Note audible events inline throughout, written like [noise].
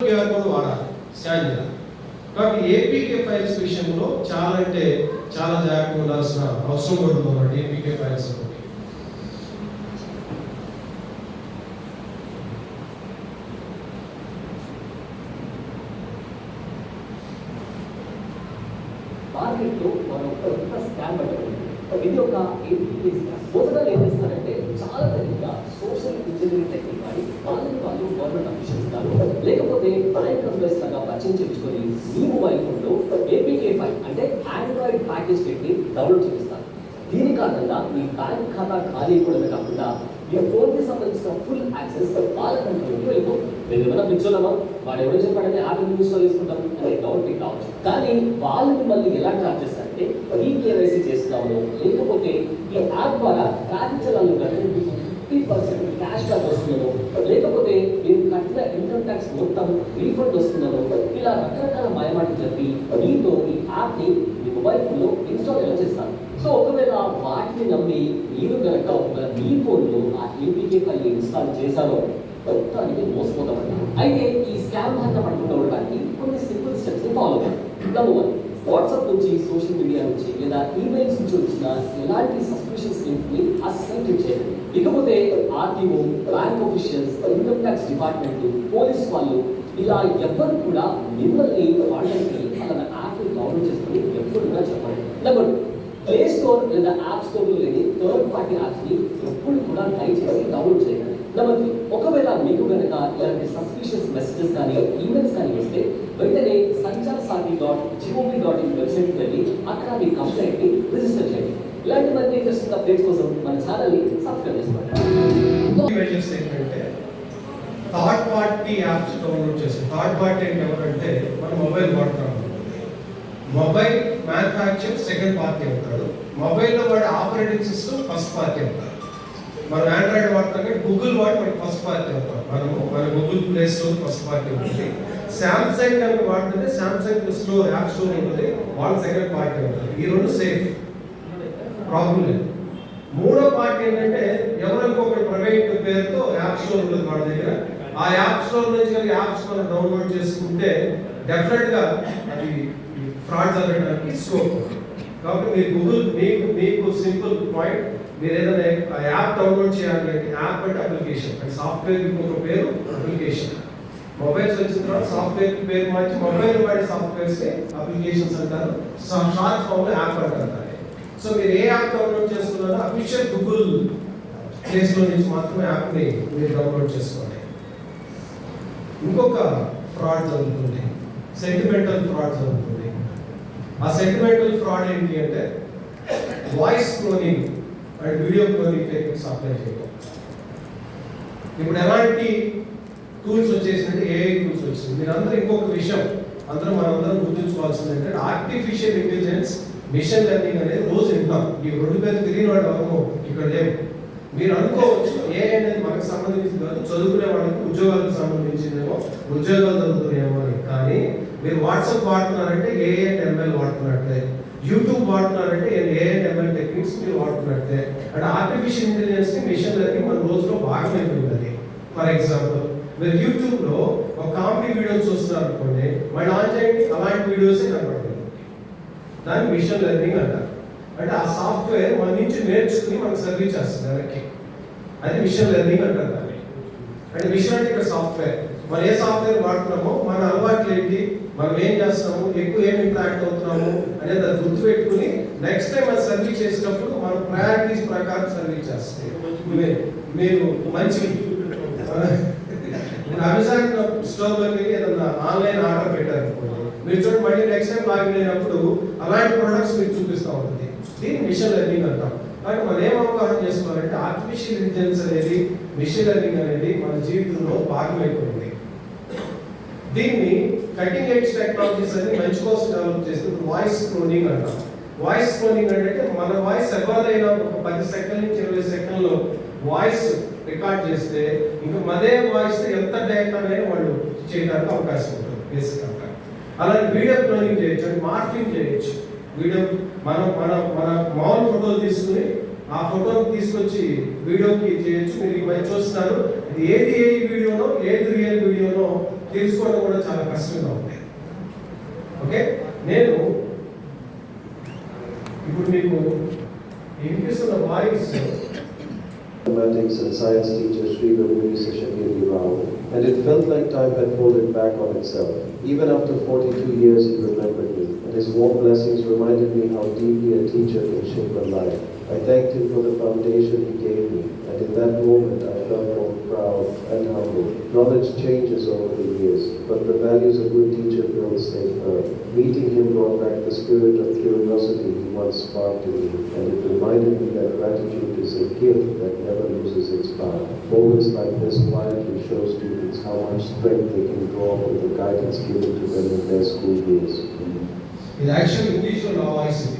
QR code వాడాలి. Scan చేయాలి. కాబట్టి ఏపీకే ఫైల్స్ విషయంలో చాలా అంటే చాలా జాగ్రత్తగా ఉండాల్సిన అవసరం పడుతుంది ఏపీకే ఫైల్స్ ఒకటి మార్కెట్లో మనం ఒక కొత్త స్కామ్ పట్టుకుంది ఇది ఒక ఏపీ స్కామ్ మొదట ఏం చేస్తారంటే చాలా తెలివిగా సోషల్ ఇంజనీరింగ్ టెక్నిక్ వాడి వాళ్ళని వాళ్ళు గవర్నమెంట్ అఫీషియల్స్ కాదు లేకపోతే బ్యాంక్ ఎంప్లాయీస్ లాగా పరిచయం చేయించుకొని మీ మొబైల్ ఫోన్లో ఏపీకే ఫైవ్ అంటే ఆండ్రాయిడ్ ప్యాకేజ్ పెట్టి డౌన్లోడ్ చేపిస్తారు దీని కారణంగా మీ బ్యాంక్ ఖాతా కాకుండా మీ ఫోన్కి సంబంధించిన ఫుల్ యాక్సెస్ వాళ్ళ కంట్రోల్కి వెళ్ళిపోతుంది మేము ఏమైనా పిచ్చోళ్ళమా? వాడు ఎవరో చెప్పాడని యాప్ ఇన్స్టాల్ చేసుకుంటాం అనే డౌట్ మీకు కానీ వాళ్ళు మిమ్మల్ని ఎలా ట్రాక్ చేస్తారంటే ఈ కేవైసీ చేస్తున్నాము లేకపోతే ఈ యాప్ ద్వారా ట్రాఫిక్ చలాలు కట్టి ఫిఫ్టీ పర్సెంట్ క్యాష్ బ్యాక్ వస్తుందో లేకపోతే మీరు కట్టిన ఇన్కమ్ ట్యాక్స్ మొత్తం రీఫండ్ వస్తుందో ఇలా రకరకాల మాయమాటలు చెప్పి మీతో ఈ యాప్ని మీ మొబైల్ ఫోన్లో ఇన్స్టాల్ ఎలా చేస్తాను సో ఒకవేళ వాటిని నమ్మి మీరు కనుక ఒక మీ ఫోన్లో ఆ ఏపీకే ఫైల్ ఇన్స్టాల్ చేశారో మొత్తానికి మోసపోతామండి. అయితే ఈ స్కామ్ బారిన పడకుండా ఉండడానికి కొన్ని సింపుల్ స్టెప్స్ ఫాలో అవ్వాలి నెంబర్ వన్ వాట్సాప్ నుంచి సోషల్ మీడియా నుంచి లేదా ఈమెయిల్స్ నుంచి వచ్చిన ఎలాంటి సస్పిషియస్ లింక్ని అస్సలు క్లిక్ చేయండి. ఇకపోతే RTO bank officials income tax department police వాళ్ళు ఇలా ఎవ్వరు కూడా మిమ్మల్ని వాళ్ళకి అలా యాప్ డౌన్లోడ్ చేసుకుని ఎప్పుడు కూడా చెప్పండి నెంబర్ ప్లే స్టోర్ లేదా యాప్ స్టోర్ లేని థర్డ్ పార్టీ యాప్స్ని ఎప్పుడు కూడా దయచేసి డౌన్లోడ్ చేయండి. నెంబర్ త్రీ ఒకవేళ మీకు కనుక ఇలాంటి సస్పిషియస్ మెసేజెస్ కానీ ఈమెయిల్స్ కానీ వస్తే వెంటనే సంచార్ సాటి డాట్ జిఓవి డాట్ ఇన్ వెబ్సైట్కి వెళ్ళి అక్కడ మీ కంప్లైంట్ని రిజిస్టర్ చేయండి. ఇలాంటి మంచి ఇంట్రెస్టింగ్ అప్డేట్స్ కోసం మన ఛానల్ని సబ్స్క్రైబ్ చేసుకోండి. ఏంటంటే థర్డ్ పార్టీ యాప్స్ డౌన్లోడ్ చేసి థర్డ్ పార్టీ అంటే ఎవరంటే మన మొబైల్ వాడుతున్నాం మొబైల్ మ్యానుఫ్యాక్చర్ సెకండ్ పార్టీ అవుతాడు మొబైల్లో వాడే ఆపరేటింగ్ సిస్టమ్ ఫస్ట్ పార్టీ అవుతాడు మనం ఆండ్రాయిడ్ వాడతాం కానీ గూగుల్ వాడి మనకి ఫస్ట్ పార్టీ అవుతాం మనము మన Google play store first party ఉంటుంది. శాంసంగ్ కనుక వాడుతుంటే శాంసంగ్ స్టోర్ యాప్ స్టోర్ ఉంటుంది. వాళ్ళు సెకండ్ పార్టీ అవుతారు ఈ రెండు సేఫ్ ప్రాబ్లం లేదు. మూడో పార్టీ ఏంటంటే ఎవరో ఇంకొకటి ప్రైవేట్ పేరుతో యాప్ స్టోర్ ఉంటుంది వాళ్ళ దగ్గర. ఆ యాప్ స్టోర్ నుంచి యాప్స్ మనం డౌన్లోడ్ చేసుకుంటే డెఫినెట్గా అది ఫ్రాడ్ జరగడానికి స్కోప్ కాబట్టి మీరు గూగుల్ మీకు మీకు సింపుల్ పాయింట్ మీరు ఏదైనా ఆ యాప్ డౌన్లోడ్ చేయాలి అంటే యాప్ అంటే అప్లికేషన్ అండ్ సాఫ్ట్వేర్ ఇంకొక పేరు అప్లికేషన్ మొబైల్స్ వచ్చిన తర్వాత సాఫ్ట్వేర్ పేరు మార్చి మొబైల్ వాడే సాఫ్ట్వేర్స్ అప్లికేషన్స్ అంటారు. షార్ట్ ఫామ్లో యాప్ అంటారు సో మీరు ఏ యాప్ డౌన్లోడ్ చేసుకున్నారో అఫీషియల్ గూగుల్ ప్లేస్లో స్టోర్ నుంచి మాత్రమే యాప్ని మీరు డౌన్లోడ్ చేసుకోండి ఇంకొక ఫ్రాడ్ జరుగుతుంది. సెంటిమెంటల్ ఫ్రాడ్ జరుగుతుంది. ఆ సెంటిమెంటల్ ఫ్రాడ్ ఏంటి అంటే voice cloning and video cloning techniques apply చేయడం ఇప్పుడు ఎలాంటి టూల్స్ వచ్చేసిందంటే ఏఐ టూల్స్ వచ్చింది. మీరు అందరూ ఇంకొక విషయం అందరూ మనందరం గుర్తుంచుకోవాల్సింది ఏంటంటే ఆర్టిఫిషియల్ ఇంటెలిజెన్స్ మిషన్ లెర్నింగ్ అనేది రోజు వింటాం. ఈ రెండు పేరు తెలియని వాడు ఎవరు ఇక్కడ లేవు మీరు అనుకోవచ్చు ఏ అనేది మనకు సంబంధించింది కాదు చదువుకునే వాళ్ళకి ఉద్యోగాలకు సంబంధించిందేమో ఉద్యోగాలు చదువుతున్నాయేమో అని. కానీ మీరు వాట్సాప్ వాడుతున్నారంటే ఏ ఎంఎల్ వాడుతున్నట్టే. యూట్యూబ్ వాడుతున్నారంటే ఏ ఎంఎల్ టెక్నిక్స్ మీరు వాడుతున్నట్టే. అంటే ఆర్టిఫిషియల్ ఇంటెలిజెన్స్ని మిషన్ లెర్నింగ్ మన రోజులో భాగమైపోయింది అది ఫర్ ఎగ్జాంపుల్ మీరు యూట్యూబ్లో ఒక కామెడీ వీడియోస్ చూస్తున్నారు అనుకోండి మళ్ళీ ఆన్ చేయండి అలాంటి వీడియోసే కనపడుతుంది దాన్ని మిషన్ లెర్నింగ్ అంటారు. అంటే ఆ సాఫ్ట్వేర్ మన నుంచి నేర్చుకుని మనకు సర్వీస్ చేస్తుంది వెనక్కి అది మిషన్ లెర్నింగ్ అంటారు దాన్ని. అంటే మిషన్ అంటే ఇక్కడ సాఫ్ట్వేర్ మనం ఏ సాఫ్ట్వేర్ వాడుతున్నామో మన అలవాట్లు ఏంటి మనం ఏం చేస్తాము ఎక్కువ ఏం ఇంటరాక్ట్ అవుతున్నాము అనేది అది గుర్తుపెట్టుకుని నెక్స్ట్ టైం అది సర్వీస్ చేసినప్పుడు మనం ప్రయారిటీస్ ప్రకారం సర్వీస్ చేస్తుంది మీరు- మంచి ఇప్పుడు అమెజాన్ స్టోర్లోకి వెళ్ళి ఏదన్నా ఆన్లైన్ ఆర్డర్ పెట్టారు మీరు చూడండి మళ్ళీ నెక్స్ట్ టైం లాగిన్ అయినప్పుడు అలాంటి ప్రొడక్ట్స్ మీకు చూపిస్తూ ఉంటుంది. దీన్ని మిషన్ లెర్నింగ్ అంటాం. కానీ మనం ఏం అవగాహన చేసుకోవాలంటే ఆర్టిఫిషియల్ ఇంటెలిజెన్స్ అనేది మిషన్ లెర్నింగ్ అనేది మన జీవితంలో భాగమైపోయింది దీన్ని కటింగ్ ఎడ్జ్ టెక్నాలజీస్ అని మంచి కోసం డెవలప్ చేస్తుంది వాయిస్ క్లోనింగ్ అంటాం. వాయిస్ క్లోనింగ్ అంటే మన వాయిస్ ఎవరైనా ఒక పది సెకండ్ నుంచి ఇరవై సెకండ్లో వాయిస్ రికార్డ్ చేస్తే ఇంకా మదే వాయిస్ ఎంత డేటా అనేది వాళ్ళు చేయడానికి అవకాశం ఉంటుంది బేసిక్ అంతా. అలాగే వీడియో క్లోనింగ్ చేయొచ్చు అంటే మార్ఫింగ్ చేయొచ్చు. వీడియో మనం మన మన మామూలు ఫోటోలు తీసుకుని ఆ ఫోటోని తీసుకొచ్చి వీడియోకి చేయొచ్చు. మీరు ఈ మధ్య చూస్తున్నారు ఏది ఏ వీడియోనో ఏది రియల్ వీడియోనో తీర్చుకోవడం కూడా చాలా కష్టంగా ఉంది ఓకే నేను ఇప్పుడు మీకు వినిపిస్తున్న voice mathematics and science teacher Sri Ramuni Seshagiri Rao, and it felt like time had folded back on itself. Even after 42 years, he remembered me, and his warm blessings reminded me how deeply a teacher can shape a life. I thanked him for the foundation he gave me, and in that moment I felt both proud and humble. Knowledge changes over the years, but the values a good teacher builds stay firm. Meeting him brought back the spirit of curiosity he once sparked in me, and it reminded me that gratitude is a gift that never loses its power. Moments like this quietly show students how much strength they can draw from the guidance given to them in their school years. ఇది actual ఇంగ్లీష్లో నా voice ఇది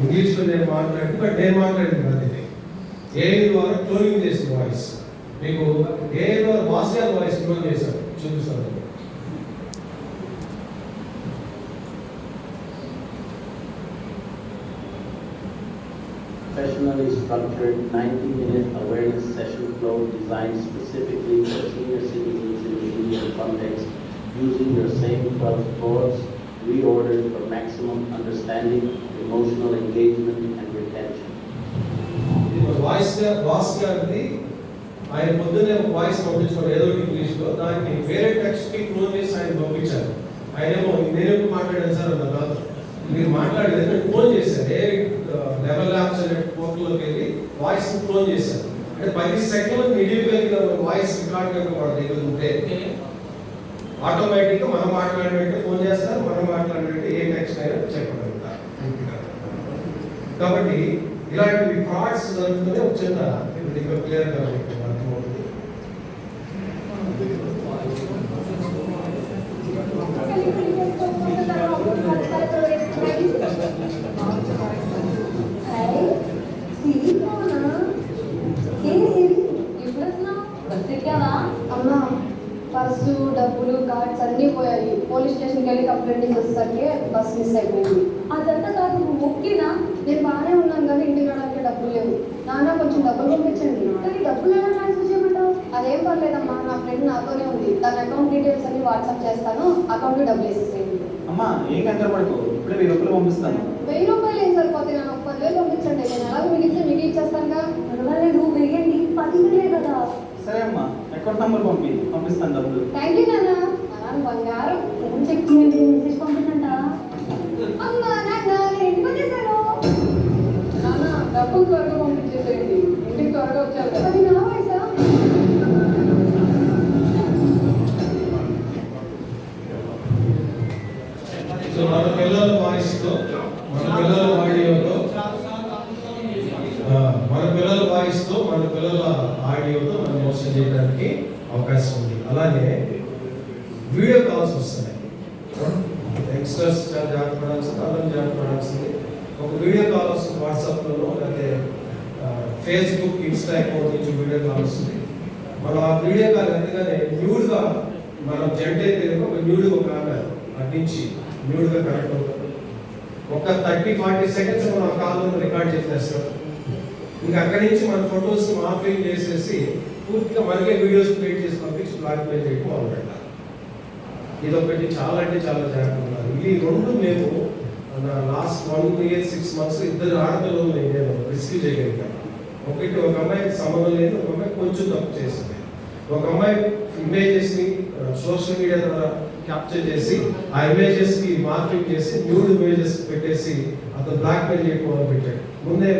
ఇంగ్లీష్లో నేను మాట్లాడి but నేను మాట్లాడింది కాదు ఇది ఏఐ ద్వారా క్లోనింగ్ చేసిన వాయిస్ మీకు ఏఐ ద్వారా వాస్ గారి వాయిస్ క్లోన్ చేశారు చూపిస్తాను professionally structured 90-minute awareness session flow designed specifically for senior citizens in the Indian context, using your same 12 chords, reordered for maximum understanding, emotional engagement, and retention. ఇది voice గా was గారిది ఆయన పొద్దున్నే ఒక voice పంపించుకోండి ఏదో ఇంగ్లీష్లో దాన్ని వేరే టెక్స్ట్కి క్లోన్ చేసి ఆయన పంపించారు. ఆయనేమో నేను ఎప్పుడు మాట్లాడాను సార్ అన్న కాదు మీరు మాట్లాడలేదు క్లోన్ చేశారు. ఏ లెవెల్ ల్యాబ్స్ అనే పోర్టల్లోకి వెళ్ళి వాయిస్ క్లోన్ చేశారు. అంటే పది సెకండ్లు ఇడియగలిగిన వాయిస్ రికార్డ్ కనుక వాడు దగ్గర ఉంటే ఆటోమేటిక్గా మనం మాట్లాడినట్టే ఫోన్ చేస్తారు మనం మాట్లాడినట్టే ఏ టెక్స్ట్ అయినా చెప్పగలుగుతారు. కాబట్టి ఇలాంటి ఫ్రాడ్స్ జరుగుతూనే ఒక చిన్న ఇప్పుడు ఇంకా క్లియర్గా మీకు అర్థమవుతుంది అమ్మా పర్సు డబ్బులు కార్డ్స్ అన్నీ పోయాయి పోలీస్ స్టేషన్కి వెళ్ళి కంప్లైంట్ వచ్చేసరికి బస్ మిస్ అయిపోయింది అదంతా కాదు నువ్వు నేను బాగానే ఉన్నాను కానీ ఇంటికి రావడానికి డబ్బులు లేవు నాన్న కొంచెం డబ్బులు పంపించండి. కానీ డబ్బులు ఎలా ట్రాన్స్ఫర్ చేయమంటావు అదేం పర్లేదమ్మా నా ఫ్రెండ్ నాతోనే ఉంది. తన అకౌంట్ డీటెయిల్స్ అన్ని వాట్సాప్ చేస్తాను అకౌంట్ డబ్బులు వేసేసేయండి. అమ్మా ఏం కంగారు పడుకో. ఇప్పుడే వెయ్యి రూపాయలు పంపిస్తాను. వెయ్యి రూపాయలు ఏం సరిపోతాయి? ఒక పదివేలు పంపించండి. నేను ఎలాగో మిగిలితే మిగిలి ఇచ్చేస్తానుగా పర్వాలేదు వెయ్యండి. పదివేలే కదా. సరే అమ్మా అకౌంట్ నంబర్ పంపి పంపిస్తాను డబ్బులు. థ్యాంక్ యూ నాన్న. బంగారం ఫోన్ చెక్ చేయండి మెసేజ్ పంపించంట అమ్మా నాన్న నేను ఇంటికి వచ్చేసాను నాన్న డబ్బులు త్వరగా పంపించేసేయండి ఇంటికి త్వరగా వచ్చారు కదా అది నా వయసా సో మన పిల్లల వాయిస్తో మన పిల్లల ఆడియోతో ఆ, మన పిల్లల వాయిస్తో మన పిల్లల ఆడియోతో మనం మోసం చేయడానికి అవకాశం ఉంది అలాగే వీడియో కాల్స్ వస్తున్నాయి యంగ్స్టర్స్ చాలా జాగ్రత్త పడాల్సింది అందరం జాగ్రత్త పడాల్సింది ఒక వీడియో కాల్ వస్తుంది వాట్సాప్లోనో లేకపోతే ఫేస్బుక్ ఇన్స్టా అకౌంట్ నుంచి వీడియో కాల్ వస్తుంది మనం ఆ వీడియో కాల్ ఎంతగానే న్యూడ్గా మనం జంట అయితే కనుక ఒక న్యూడ్గా ఒక ఆమె అట్టించి న్యూడ్గా కనెక్ట్ అవుతుంది ఒక థర్టీ ఫార్టీ సెకండ్స్ మనం ఆ కాల్ రికార్డ్ చేసేస్తాం ఇంకా అక్కడి నుంచి మన ఫొటోస్ మార్ఫింగ్ చేసేసి పూర్తిగా మనకే వీడియోస్ క్రియేట్ చేసి పంపించి బ్లాక్మెయిల్ చేయడం మొదలు చాలా అంటే చాలా జాగ్రత్తగా ఉండాలి. ఇది రెండు మేము నా last one year six months ఇద్దరు ఆడపిల్లలు నేను రిసీవ్ చేయగలిగాను. ఒకటి ఒక అమ్మాయి సంబంధం లేదు ఒక అమ్మాయి కొంచెం తప్పు చేసింది. ఒక అమ్మాయి ఇమేజెస్ని సోషల్ మీడియా ద్వారా క్యాప్చర్ చేసి ఆ ఇమేజెస్కి మార్పింగ్ చేసి న్యూడ్ ఇమేజెస్ పెట్టేసి అతను బ్లాక్ మెయిల్ చేయడం పెట్టాడు. ముందే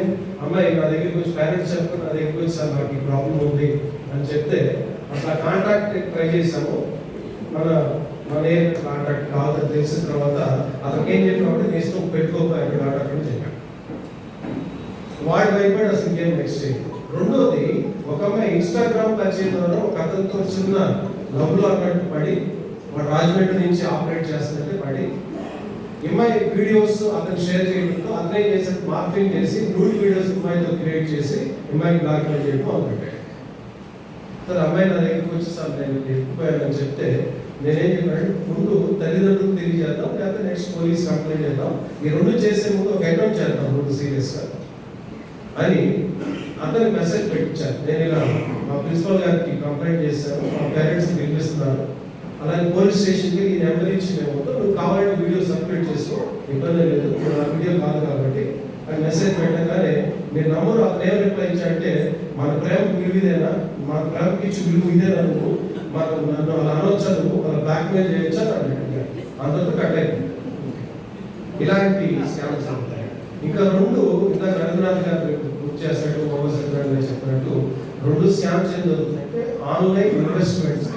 అమ్మాయి నా దగ్గరికి వచ్చి పేరెంట్స్ చెప్పి నా దగ్గర గురించి సార్ నాకు ఈ ప్రాబ్లం ఉంది అని చెప్తే అట్లా కాంటాక్ట్ ట్రై చేసాము మన మన ఏ కాంటాక్ట్ కావాలని తెలిసిన తర్వాత అతనికి ఏం చెప్పినప్పుడు నీ ఇష్టం పెట్టుకోక ఇక్కడ కాంటాక్ట్ అని చెప్పాడు. వాడి భయపడి అసలు ఇంకేం నెక్స్ట్ రెండోది ఒక అమ్మాయి ఇన్స్టాగ్రామ్ పరిచయం ద్వారా ఒక అతనితో చిన్న లవ్లో అన్నట్టు పడి మన రాజమండ్రి నుంచి ఆపరేట్ చేస్తున్నట్టు పడి అమ్మాయి వీడియోస్ అతను షేర్ చేయడంతో అతనే చేసి మార్పింగ్ చేసి నూడి వీడియోస్ అమ్మాయితో క్రియేట్ చేసి అమ్మాయిని బ్లాక్మెయిల్ చేయడం మొదలుపెట్టాడు. సార్ అమ్మాయి నా దగ్గరికి వచ్చి సార్ నేను ఇరుక్కుపోయానని చెప్తే నేనేం చెప్పాను? ముందు తల్లిదండ్రులు తెలియజేద్దాం లేకపోతే నెక్స్ట్ పోలీస్ కంప్లైంట్ చేద్దాం. ఈ రెండు చేసే ముందు ఒక అకౌంట్ చేద్దాం ముందు సీరియస్గా. అని అతనికి మెసేజ్ పెట్టించాను నేను ఇలా మా ప్రిన్సిపల్ గారికి కంప్లైంట్ చేశాను మా పేరెంట్స్ పిలిపిస్తున్నాను అలాగే పోలీస్ స్టేషన్కి నీ నెంబర్ ఇచ్చి మేము నువ్వు కావాలంటే వీడియో సబ్మిట్ చేసుకో. ఇబ్బంది లేదు. ఇప్పుడు నా వీడియో కాదు కాబట్టి అది మెసేజ్ పెట్టగానే మీరు నమ్మరు అతను ఏం రిప్లై ఇచ్చారంటే మన ప్రేమ విలువ ఇదేనా మన ప్రేమకి ఇచ్చి విలువ ఇదేనా నువ్వు? మన నన్ను అలా అనొచ్చా నువ్వు? అలా బ్లాక్మెయిల్ చేయొచ్చా అని అడిగాడు. కట్ అయిపోయింది. ఇలాంటి స్కామ్స్ ఉంటాయి ఇంకా రెండు ఇంకా రవీంద్రనాథ్ గారు గుర్తు చేసినట్టు మొహమ్మద్ సత్యనారాయణ గారు చెప్పినట్టు రెండు స్కామ్స్ ఏం జరుగుతాయంటే ఆన్లైన్ ఇన్వెస్ట్మెంట్స్.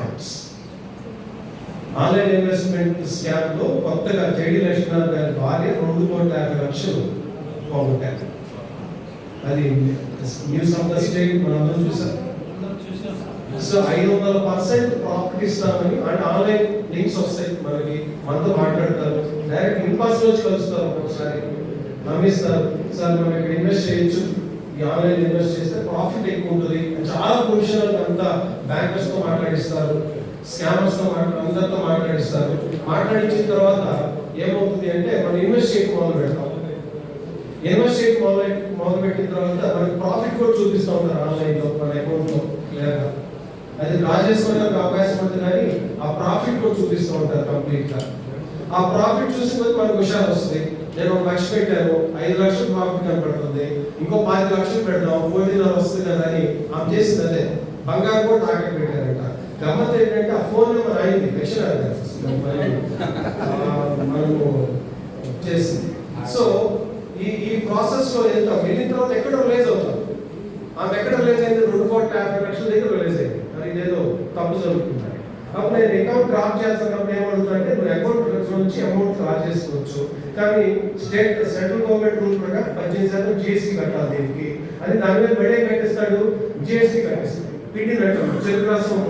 ఆన్లైన్ ఇన్వెస్ట్మెంట్ స్కామ్లో కొత్తగా జేడి లక్ష్మీనాథ్ గారి భార్య రెండు కోట్ల యాభై లక్షలు పోగొట్టారు. అది న్యూస్ ఆఫ్ ద స్టేట్ మనందరం చూసాం. సో ఐదు వందల పర్సెంట్ ప్రాఫిట్ ఇస్తామని అంటే ఆన్లైన్ లింక్స్ వస్తాయి మనకి. మనతో మాట్లాడతారు. డైరెక్ట్ ఇన్పాస్ రోజు కలుస్తారు ఒక్కొక్కసారి నమ్మిస్తారు. సార్ మనం ఇక్కడ ఇన్వెస్ట్ చేయొచ్చు. ఈ ఆన్లైన్ ఇన్వెస్ట్ చేస్తే ప్రాఫిట్ ఎక్కువ ఉంటుంది. చాలా ప్రొఫెషనల్ అంతా బ్యాంకర్స్తో మాట్లాడిస్తారు. స్కామర్స్తో తో అందరితో మాట్లాడిస్తారు. మాట్లాడించిన తర్వాత ఏమవుతుంది అంటే మనం ఇన్వెస్ట్ చేయడం మొదలు పెడతాం. ఇన్వెస్ట్ చేయడం మొదలు మొదలు పెట్టిన తర్వాత మనకి ప్రాఫిట్ కూడా చూపిస్తూ ఉంటారు ఆన్లైన్లో మన అకౌంట్లో క్లియర్గా. అది డ్రా చేసుకోవడానికి అవకాశం ఉంది కానీ ఆ ప్రాఫిట్ కూడా చూపిస్తూ ఉంటారు కంప్లీట్గా. ఆ ప్రాఫిట్ చూసిన మనకు హుషారు వస్తుంది. నేను ఒక లక్ష పెట్టాను ఐదు లక్షలు ప్రాఫిట్ కనపడుతుంది ఇంకో పది లక్షలు పెడదాం కోటిన్నర వస్తుంది కదా అని ఆమె చేసింది అదే. బంగారు కూడా టార్గెట్ పెట్టారంట. గమ్మత్ ఏంటంటే ఆ ఫోన్ నెంబర్ అయింది [laughs] మనము చేసింది సో ఈ ఈ ప్రాసెస్లో వెళ్తాం వెళ్ళిన తర్వాత ఎక్కడ రిలీజ్ అవుతాం? ఆమె ఎక్కడ రిలీజ్ అయింది? రెండు కోట్ల యాభై లక్షల దగ్గర రిలీజ్ అయింది. మరి ఇదేదో తప్పు జరుగుతుంది. అప్పుడు నేను అకౌంట్ డ్రాప్ చేస్తున్నప్పుడు ఏమడుగుతుందంటే నువ్వు అకౌంట్ నుంచి అమౌంట్ డ్రా చేసుకోవచ్చు. కానీ స్టేట్ సెంట్రల్ గవర్నమెంట్ రూల్ ప్రకారం పద్దెనిమిది శాతం జిఎస్టీ కట్టాలి దీనికి. అని దాని మీద బడే కట్టిస్తాడు జిఎస్టీ కట్టిస్తాడు. పిండినట్టు చెరుకు రసం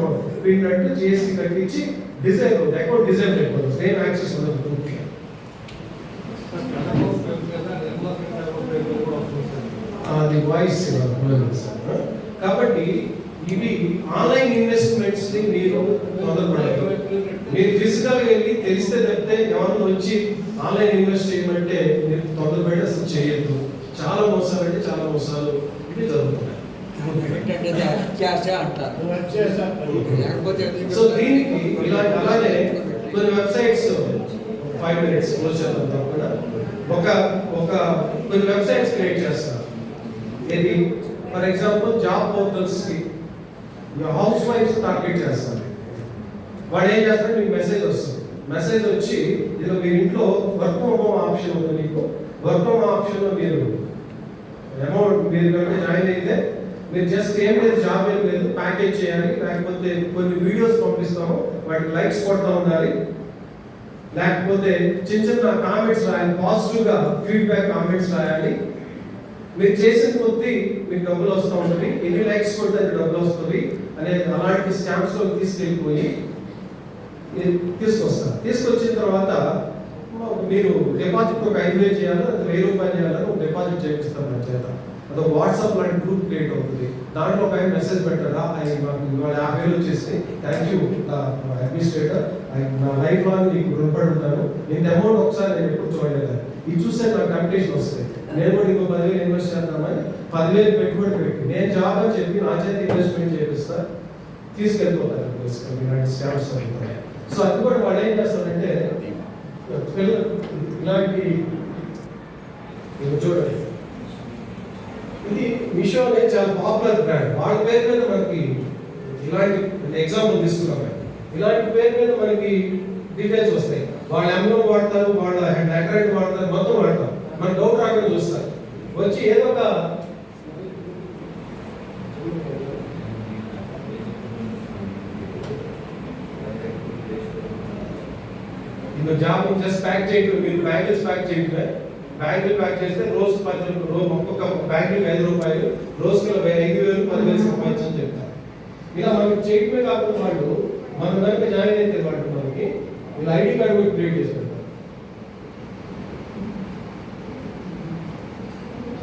పెట్టి జిఎస్టీ కట్టించి డిజైన్ అవుతుంది అకౌంట్ డిజైన్ అయిపోతుంది. సేమ్ యాక్సెస్ ఉండదు. పూర్తిగా అది వాయిస్ కాబట్టి ఇవి ఆన్లైన్ ఇన్వెస్ట్మెంట్స్ని మీరు మొదలుపడాలి మీరు ఫిజికల్ వెళ్ళి తెలిస్తే తప్పితే ఎవరు వచ్చి ఆన్లైన్ ఇన్వెస్ట్ చేయమంటే మీరు తొందర అసలు చేయొద్దు. చాలా మోసాలు అంటే చాలా మోసాలు. ఇవి జరుగుతున్నాయి సో దీనికి ఇలా అలానే కొన్ని వెబ్సైట్స్ ఫైవ్ మినిట్స్ క్లోజ్ చేద్దాం తప్పకుండా ఒక ఒక కొన్ని వెబ్సైట్స్ క్రియేట్ చేస్తారు. ఇది ఫర్ ఎగ్జాంపుల్ జాబ్ పోర్టల్స్కి హౌస్ వైఫ్స్ టార్గెట్ చేస్తారు. వాడు ఏం చేస్తాడు మీకు మెసేజ్ వస్తుంది. మెసేజ్ వచ్చి ఇది మీరు ఇంట్లో వర్క్ ఫ్రమ్ హోమ్ ఆప్షన్ ఉంది మీకు వర్క్ ఫ్రమ్ ఆప్షన్లో మీరు అమౌంట్ మీరు కనుక జాయిన్ అయితే మీరు జస్ట్ ఏం లేదు జాబ్ ఏం లేదు ప్యాకేజ్ చేయాలి లేకపోతే కొన్ని వీడియోస్ పంపిస్తాము వాటికి లైక్స్ కొడతా ఉండాలి. లేకపోతే చిన్న చిన్న కామెంట్స్ రాయాలి పాజిటివ్గా ఫీడ్బ్యాక్ కామెంట్స్ రాయాలి. మీరు చేసిన కొద్దీ మీకు డబ్బులు వస్తూ ఉంటుంది ఎన్ని లైక్స్ కొడితే అది డబ్బులు వస్తుంది అనే అలాంటి స్టాంప్స్లో తీసుకెళ్ళిపోయి తీసుకొస్తారు. తీసుకొచ్చిన తర్వాత మీరు డిపాజిట్ ఒక ఐదు వేలు చేయాలి అది వెయ్యి రూపాయలు చేయాలని డిపాజిట్ చేపిస్తారు నా చేత. అదొక వాట్సాప్ లాంటి గ్రూప్ క్రియేట్ అవుతుంది. దాంట్లో ఒక ఆయన మెసేజ్ పెట్టారా? ఆయన నాకు ఇవాళ యాభై వేలు వచ్చేసి థ్యాంక్ యూ అడ్మినిస్ట్రేటర్. నా లైఫ్ లాంగ్ నీకు రుణపడి ఉంటాను అమౌంట్ ఒకసారి నేను ఎప్పుడు చూడలేదు ఇది చూస్తే నాకు టెంప్టేషన్ వస్తుంది. నేను కూడా ఇంకో పదివేలు ఇన్వెస్ట్ చేద్దామని పదివేలు పెట్టుబడి పెట్టి నేను జాబ్ అని చెప్పి నా చేతి ఇన్వెస్ట్మెంట్ చేపిస్తా తీసుకెళ్ళిపోతారు ఇలాంటి స్కామ్స్ అవుతాయి సో అది కూడా వాళ్ళు ఏం చేస్తారంటే ఇలాంటి చూడండి. ఇది మీషో అనేది చాలా పాపులర్ బ్రాండ్ వాళ్ళ పేరు మీద మనకి ఇలాంటి ఎగ్జాంపుల్ తీసుకున్నాం మేము. ఇలాంటి పేరు మీద మనకి డీటెయిల్స్ వస్తాయి వాళ్ళు ఎంలో వాడతారు వాళ్ళ డెకరేట్ వాడతారు మొత్తం వాడతారు మన డౌట్ రాకుండా చూస్తారు వచ్చి ఏదో ఒక ఇంకా జాబ్ జస్ట్ ప్యాక్ చేయడం మీరు బ్యాంగిల్స్ ప్యాక్ చేయడమే బ్యాంగిల్ ప్యాక్ చేస్తే రోజు పది రోజు ఒక్కొక్క బ్యాంగిల్ ఐదు రూపాయలు రోజుకి ఐదు వేలు పదివేలు సంపాదించని చెప్తారు. ఇలా మనం చేయటమే కాకుండా వాళ్ళు మన కనుక జాయిన్ అయితే వాళ్ళు మనకి వీళ్ళు ఐడి కార్డు కూడా క్రియేట్ చేసి పెడతారు.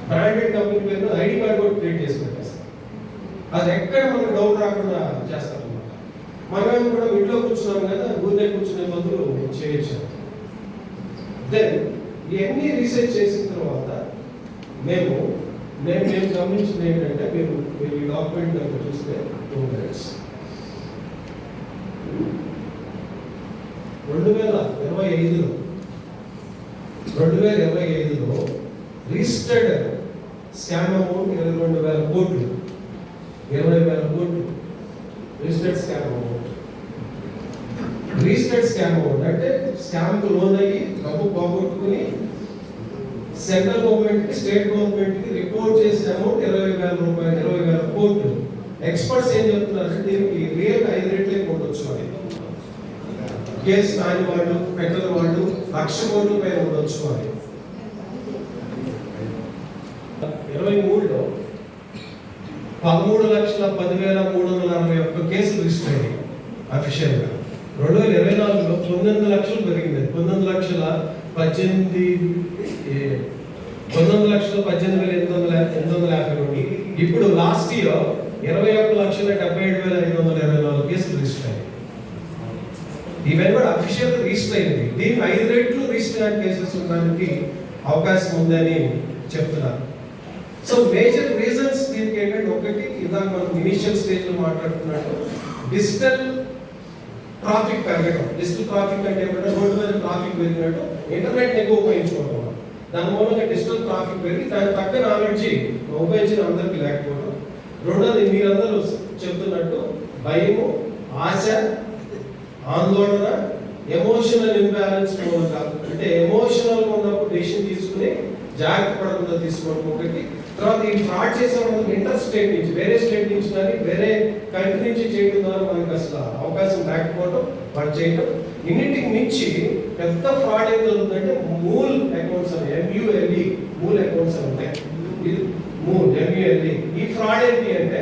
బ్రాండెడ్ కంపెనీ పేరు ఐడి కార్డు కూడా క్రియేట్ చేసి పెట్టేస్తారు. అది ఎక్కడ మనకు డౌట్ రాకుండా చేస్తారు మనం కూడా ఇంట్లో కూర్చున్నాం కదా ఊరినే కూర్చునే బదులు చేయొచ్చు. దెన్ ఇవన్నీ రీసెర్చ్ చేసిన తర్వాత మేము నేను మేము గమనించింది ఏంటంటే మీరు మీరు ఈ డాక్యుమెంట్ కనుక చూస్తే టూ మినిట్స్ రెండు వేల ఇరవై ఐదులో రెండు వేల ఇరవై ఐదులో రిజిస్టర్డ్ స్కామ్ అమౌంట్ ఇరవై రెండు వేల కోట్లు. ఇరవై వేల కోట్లు. Registered scam amount registered scam amount అంటే స్టాంపు లోన్ అయ్యి డబ్బు పోగొట్టుకుని సెంట్రల్ గవర్నమెంట్కి స్టేట్ గవర్నమెంట్కి రిపోర్ట్ చేసిన అమౌంట్ ఇరవై వేల రూపాయలు ఇరవై వేల కోట్లు. ఎక్స్పర్ట్స్ ఏం చెప్తున్నారు దీనికి రియల్ ఐదు రెట్లే ఉండొచ్చు అని. కేసు కాని వాళ్ళు పెట్టని వాళ్ళు లక్ష కోట్ల పైన ఉండొచ్చు అని. ఇరవై మూడులో పదమూడు లక్షల పదివేల మూడు వందల అరవై ఒక్క కేసులు రిజిస్టర్ అయ్యాయి అఫీషియల్గా రెండు వేల ఇరవై నాలుగులో తొమ్మిది లక్షలు పెరిగింది. తొమ్మిది లక్షల పద్దెనిమిది పంతొమ్మిది తొమ్మిది లక్షల పద్దెనిమిది వేల ఎనిమిది వందల ఎనిమిది వందల యాభై రెండు. ఇప్పుడు లాస్ట్ ఇయర్ ఇరవై ఒక్క లక్షల డెబ్బై ఏడు వేల ఐదు వందల ఇరవై నాలుగు కేసులు రిజిస్టర్ అయ్యాయి. ఇవన్నీ కూడా అఫీషియల్ రిజిస్టర్ అయింది దీనికి ఐదు రెట్లు రిజిస్టర్ అయిన కేసెస్ ఉండడానికి అవకాశం ఉందని చెప్తున్నారు. సో మేజర్ రీజన్స్ దీనికి ఏంటంటే ఒకటి ఇందాక మనం ఇనిషియల్ స్టేజ్లో మాట్లాడుతున్నట్టు డిజిటల్ ట్రాఫిక్ పెరగడం. డిజిటల్ ట్రాఫిక్ అంటే ఏమంటే రోడ్డు మీద ట్రాఫిక్ పెరిగినట్టు ఇంటర్నెట్ ఎక్కువ ఉపయోగించుకోవడం. దాని మూలంగా డిజిటల్ ట్రాఫిక్ పెరిగి దాని తగ్గ నాలెడ్జ్ ఉపయోగించిన అందరికీ లేకపోవడం. రెండోది మీరందరూ చెప్తున్నట్టు భయము ఆశ ఆందోళన ఎమోషనల్ ఇంబ్యాలెన్స్ మూలంగా అంటే ఎమోషనల్ ఉన్నప్పుడు డెసిషన్ తీసుకుని జాగ్రత్త పడకుండా తీసుకోవడం ఒకటి. తర్వాత ఈ ఫ్రాడ్ చేసే వాళ్ళకి ఇంటర్ స్టేట్ నుంచి వేరే స్టేట్ నుంచి కానీ వేరే కంట్రీ నుంచి చేయడం ద్వారా మనకి అసలు అవకాశం లేకపోవడం వాళ్ళు చేయడం ఇన్నింటికి మించి పెద్ద ఫ్రాడ్ ఏం జరుగుతుందంటే మూల్ అకౌంట్స్ అని ఎంయుఎల్ఈ మూల్ అకౌంట్స్ అని ఉంటాయి. ఇది మూల్ ఎంయుఎల్ఈ ఈ ఫ్రాడ్ ఏంటి అంటే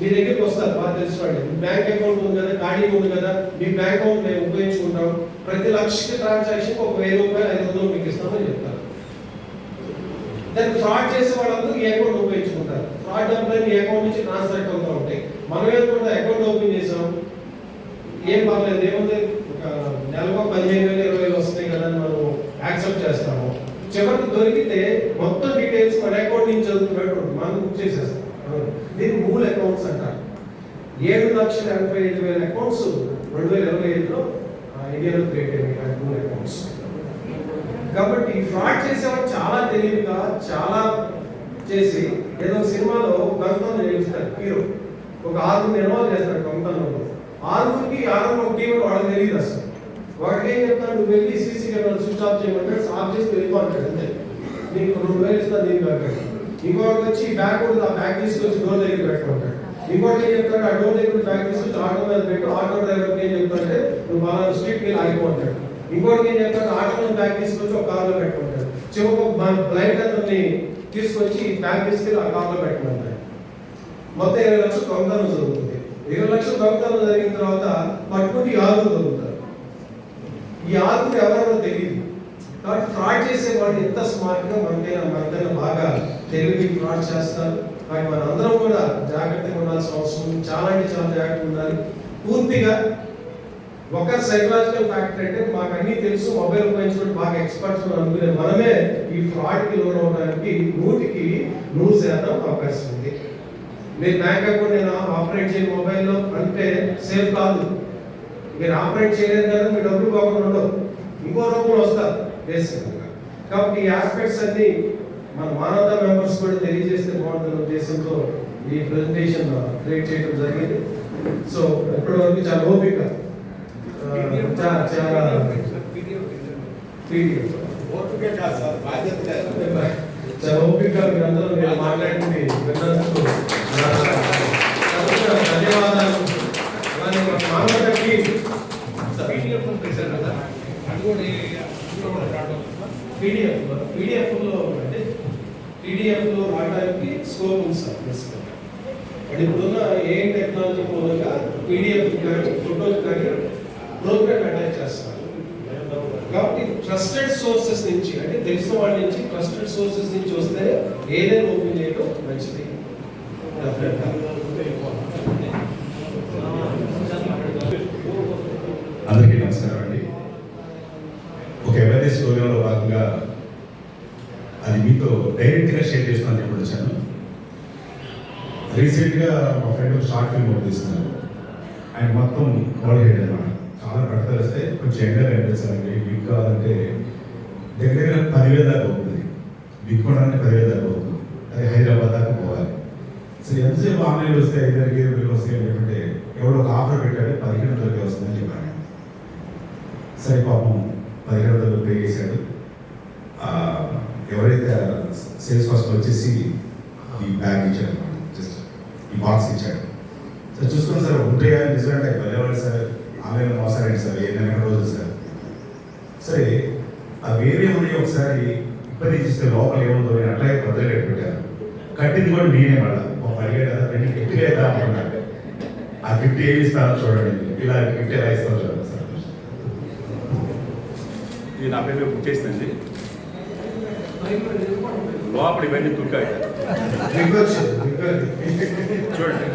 మీ దగ్గరికి వస్తారు బాగా తెలుసుకోండి మీ బ్యాంక్ అకౌంట్ ఉంది కదా ఖాళీ ఉంది కదా మీ బ్యాంక్ అకౌంట్ మేము ఉపయోగించుకుంటాం. ప్రతి లక్షకి ట్రాన్సాక్షన్ ఒక వెయ్యి రూపాయలు ఐదు వందలు మీకు ఇస్తామని చెప్తారు. దాన్ని ఫ్రాడ్ చేసే వాళ్ళందరూ ఈ అకౌంట్ ఉపయోగించుకుంటారు ఫ్రాడ్ డబ్బులు ఈ అకౌంట్ నుంచి ట్రాన్స్ఫర్ అవుతూ ఉంటాయి. మనం ఏమనుకుంటే అకౌంట్ ఓపెన్ చేసాం ఏం పర్లేదు ఏముంది? ఒక నెలకు పదిహేను వేలు ఇరవై వేలు వస్తాయి కదా అని మనం యాక్సెప్ట్ చేస్తాము. చివరికి దొరికితే మొత్తం డీటెయిల్స్ మన అకౌంట్ నుంచి చదువుతున్నట్టు మనం బుక్ చేసేస్తాం. దీన్ని మూల అకౌంట్స్ అంటారు. ఏడు లక్షల ఎనభై ఐదు వేల అకౌంట్స్ రెండు వేల ఇరవై ఐదులో ఇండియాలో క్రియేట్ అయ్యాయి మూల అకౌంట్స్ కాబట్టి ఫ్రాడ్ చేసేవాళ్ళు చాలా తెలివిగా చాలా చేసి ఏదో సినిమాలో గంతం నిలుస్తారు హీరో. ఒక ఆరుగురు ఇన్వాల్వ్ చేస్తాడు గంతంలో ఆరుగురికి ఆరుగురు ఒక టీం వాళ్ళకి తెలియదు అసలు. వాడికి ఏం చెప్తాడు నువ్వు వెళ్ళి సీసీ కెమెరా స్విచ్ ఆఫ్ చేయమంటాడు ఆఫ్ చేసి వెళ్ళిపోతాడు అంతే. నీకు రెండు వేలు ఇస్తా దీనికి అంటాడు ఇంకొకటి వచ్చి బ్యాగ్ ఉంటుంది ఆ బ్యాగ్ తీసుకొచ్చి డోర్ దగ్గర పెట్టుకుంటాడు ఇంకోటి ఏం చెప్తాడు? ఆ డోర్ దగ్గర బ్యాగ్ తీసుకొచ్చి ఆటో మీద పెట్టు ఆటో డ్రైవర్కి ఏం చెప్తాడు నువ్వు బాగా స్ట్రీట్ మీద ఆగిపోతాడు ఇంకోటి ఏం చెప్తాడు ఆటోలో బ్యాగ్ తీసుకొచ్చి ఒక కార్లో పెట్టుకుంటాడు చివరికి మన బ్లైండ్ అతన్ని తీసుకొచ్చి బ్యాగ్ తీసుకెళ్ళి ఆ కార్లో పెట్టుకుంటాడు మొత్తం ఇరవై లక్షలు దొంగతనం జరుగుతుంది. ఇరవై లక్షల దొంగతనం జరిగిన తర్వాత పట్టుకుంటే ఆరు ఆరుగురు దొరుకుతారు. ఈ ఆరుగురు ఎవరో తెలియదు. కాబట్టి ఫ్రాడ్ చేసే వాళ్ళు ఎంత స్మార్ట్గా మనకైనా మనకైనా బాగా తెలివి ఫ్రాడ్ చేస్తారు. కానీ మన అందరం కూడా జాగ్రత్తగా ఉండాల్సిన అవసరం చాలా అంటే చాలా జాగ్రత్తగా ఉండాలి. పూర్తిగా ఒక సైకలాజికల్ ఫ్యాక్టర్ అంటే మాకు అన్ని తెలుసు మొబైల్ ఉపయోగించుకుంటే బాగా ఎక్స్పర్ట్స్ అనుకునే మనమే ఈ ఫ్రాడ్కి లోన్ అవడానికి నూటికి నూరు శాతం అవకాశం ఉంది. మీరు బ్యాంక్ అకౌంట్ నేను ఆపరేట్ చేయని మొబైల్లో అంటే సేఫ్ కాదు. మీరు ఆపరేట్ చేయలేదు కదా మీ డబ్బులు పోకుండా ఉండవు. ఇంకో రూపంలో వస్తారు. బేసిక్గా కాబట్టి ఈ ఆస్పెక్ట్స్ అన్ని మన మానవతా మెంబర్స్ కూడా తెలియజేస్తే బాగుంటుంది ఉద్దేశంతో ఈ ప్రెజెంటేషన్ క్రియేట్ చేయడం జరిగింది. సో ఇప్పటివరకు చాలా ఓపిక. చాలా చాలా పీడిఎఫ్ చాలా ఓపిక మీరందరూ మీరు మాట్లాడింది విన్నందుకు ధన్యవాదాలు అలానే మా మానవతకి పీడిఎఫ్ పీడిఎఫ్ అంటే పీడిఎఫ్లో స్కోప్ ఉంది సార్ బేసిక్గా ఇప్పుడున్న ఏ టెక్నాలజీ మూలంగా పీడిఎఫ్ కానీ ఫోటోలు కానీ ప్రోగ్రామ్ అటాచ్ చేస్తారు. కాబట్టి ట్రస్టెడ్ సోర్సెస్ నుంచి అంటే తెలిసిన వాళ్ళ నుంచి ట్రస్టెడ్ సోర్సెస్ నుంచి వస్తే ఏదైనా ఓపెన్ చేయడం మంచిది. అందరికీ నమస్కారం అండి. ఒక అవేర్నెస్ ప్రోగ్రాంలో భాగంగా అది మీతో డైరెక్ట్గా షేర్ చేస్తానని చెప్పి వచ్చాను. రీసెంట్గా మా ఫ్రెండ్ ఒక షార్ట్ ఫిల్మ్ ఒకటి తీస్తున్నారు. ఆయన మొత్తం కాల్ చేయడం అనమాట చాలా పెడతారు వస్తే కొంచెం ఎండగా అనిపిస్తుంది. వీక్ కావాలంటే దగ్గర దగ్గర పదివేల దాకా అవుతుంది. వీక్ కొనడానికి పదివేల దాకా అవుతుంది. అది హైదరాబాద్ దాకా పోవాలి. సో ఎంతసేపు ఆన్లైన్ వస్తే ఐదు ఇరవై వేలు వస్తాయి అంటే ఎవడో ఒక ఆఫర్ పెట్టాడు పదిహేను వందలకి వస్తుందని చెప్పాను సరే పాపం పదిహేను వందలు పే చేశాడు. ఎవరైతే సేల్స్ పర్సన్ వచ్చేసి ఈ బ్యాగ్ ఇచ్చాడు జస్ట్ ఈ బాక్స్ ఇచ్చాడు. సార్ చూసుకోండి సార్ ఉంటాయా నిజమంటే వెళ్ళేవాళ్ళు సార్. ఆన్లైన్లో మోసారండి సార్ ఏ నెల రోజులు సార్. సరే ఆ వేరే ఉన్నాయి ఒకసారి ఇబ్బంది చూస్తే లోపల ఏముందో నేను అట్లాగే వదిలేట్ పెట్టాను కట్టింది కూడా నేనే మళ్ళా. ఒక పదిహేడు కదా రెండు గిఫ్ట్ ఆ గిఫ్ట్ ఏమి ఇస్తానో చూడండి. ఇలా గిఫ్ట్ ఎలా ఇస్తానో చూడండి సార్. ఇది నా పేరు బుక్ చేసిందండి. లోపల ఇవన్నీ రిక్వెస్ట్ చూడండి.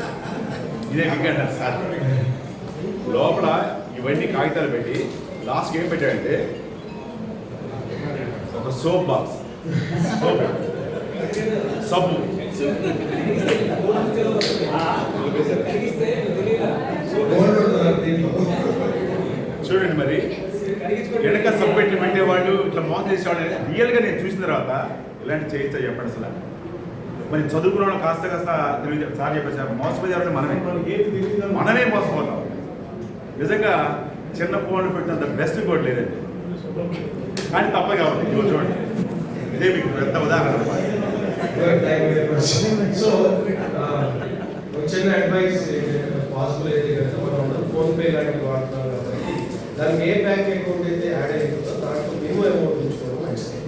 ఇదే అంటారు సార్. లోపల ఇవన్నీ కాగితాలు పెట్టి లాస్ట్కి ఏం పెట్టాడంటే ఒక సోప్ బాక్స్. సోప్. సబ్బు చూడండి మరి. వెనక సబ్బు పెట్టి పెట్టేవాళ్ళు ఇట్లా మోసం చేసేవాళ్ళు. రియల్గా నేను చూసిన తర్వాత ఇలాంటి చేయొచ్చా చెప్పండి అసలు? మరి చదువుకున్న వాళ్ళు కాస్త కాస్త తెలివి సార్ చెప్పేసారు సార్ మనమే. మనమే మోసపోతాం. నిజంగా చిన్న ఫోన్ పెట్టినంత బెస్ట్ కూడా లేదండి. కానీ తప్ప కాబట్టి ఇదిగో చూడండి. ఇదే మీకు పెద్ద ఉదాహరణ. సో చిన్న అడ్వైస్ పాసిబుల్ అయితే కనుక మనం ఫోన్ పే లాంటివి వాడుతున్నాం కాబట్టి దానికి ఏ బ్యాంక్ అకౌంట్ అయితే యాడ్ అయిపోతుందో దాంట్లో మేము అమౌంట్ ఉంచుకోవడం మంచిది.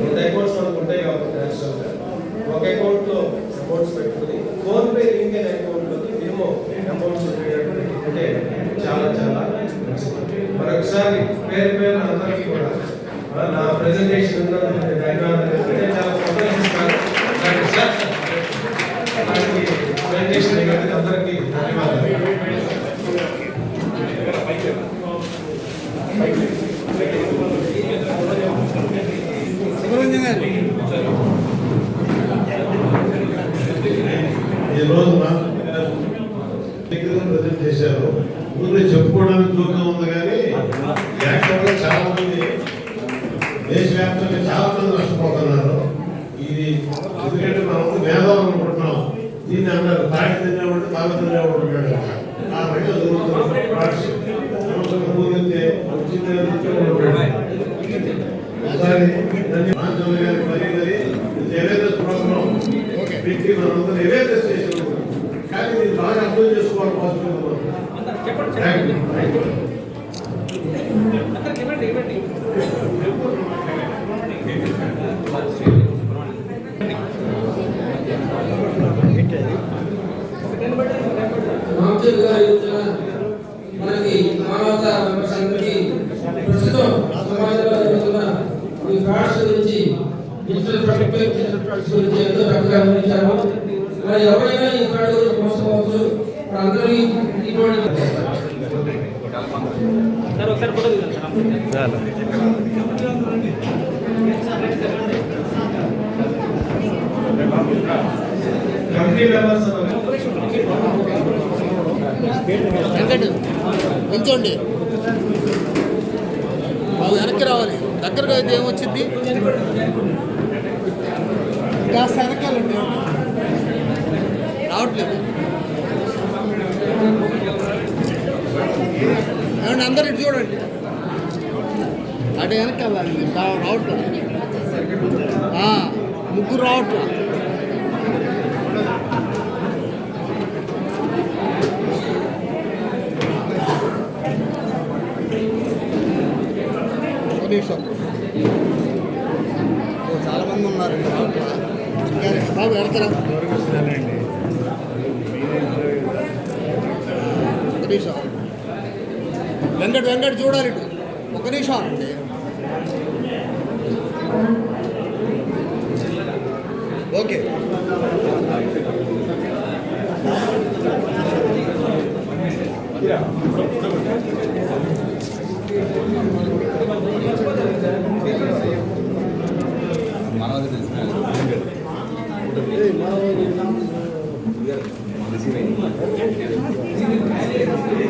రెండు అకౌంట్స్ మనకు ఉంటాయి కాబట్టి నేషనల్గా ఒక అకౌంట్లో అమౌంట్స్ పెట్టుకుని ఫోన్ పే లింక్ అయిన అకౌంట్లోకి మేము అమౌంట్స్ అంటే చాలా చాలా మంచిది. మరొకసారి పేరు పేరు అందరికీ కూడా నా ప్రజెంటేషన్ ధన్యవాదాలు నేను చాలా సంతోషిస్తున్నాను దానికి సార్, దానికి ప్రెజెంటేషన్ ఇవ్వడానికి అందరికీ ధన్యవాదాలు ఈ రోజు ప్రజెంట్ చేశారు ముందు చెప్పుకోవడానికి దూరం ఉంది కానీ యాక్చువల్గా చాలా మంది దేశవ్యాప్తంగా చాలా మంది నష్టపోతున్నారు ఇది ఎందుకంటే మేధావులు అనుకుంటున్నాం దీన్ని అన్నారు. తాగి తినేవాడు తాగు తినేవాడు ఉంటాడు ఆ రకంగా జరుగుతుంది పార్ట్స్ సంవత్సరం ముందుతే వచ్చింది ఉంటాడు ఒకసారి రామచంద్ర గారి మరీ మరీ అవేర్నెస్ ప్రోగ్రామ్ పెట్టి మనందరం అవేర్నెస్ చేసాం కానీ మీరు బాగా అర్థం చేసుకోవాలి పాజిటివ్ థ్యాంక్ యూ రామచంద్ర గారి యోజన మనకి మానవత అందరికీ ప్రస్తుతం సమాజంలో జరుగుతున్న ఈ ఫ్రాడ్స్ గురించి డిజిటల్ ఫ్రాడ్స్ గురించి ఎంతో చక్కగా వివరించారు మరి ఎవరైనా ఈ ఫ్రాడ్ కంపెనీ మెంబర్స్ వాళ్ళు వెనక్కి రావాలి. దగ్గరగా అయితే ఏమొచ్చింది కాస్త వెనకాలండి. రావట్లేదు ఏమండి అందరు ఇటు చూడండి అటు వెనకాలండి రావట్లేదు ఆ, ముగ్గురు రావట్లేదు ఒక నిమిషం ఓ, చాలా మంది ఉన్నారు బాబు వెనకరా ఒక నిమిషం వెంకట్ వెంకట్ చూడాలి ఇటు. ఒక నిమిషం. అండి ఓకే.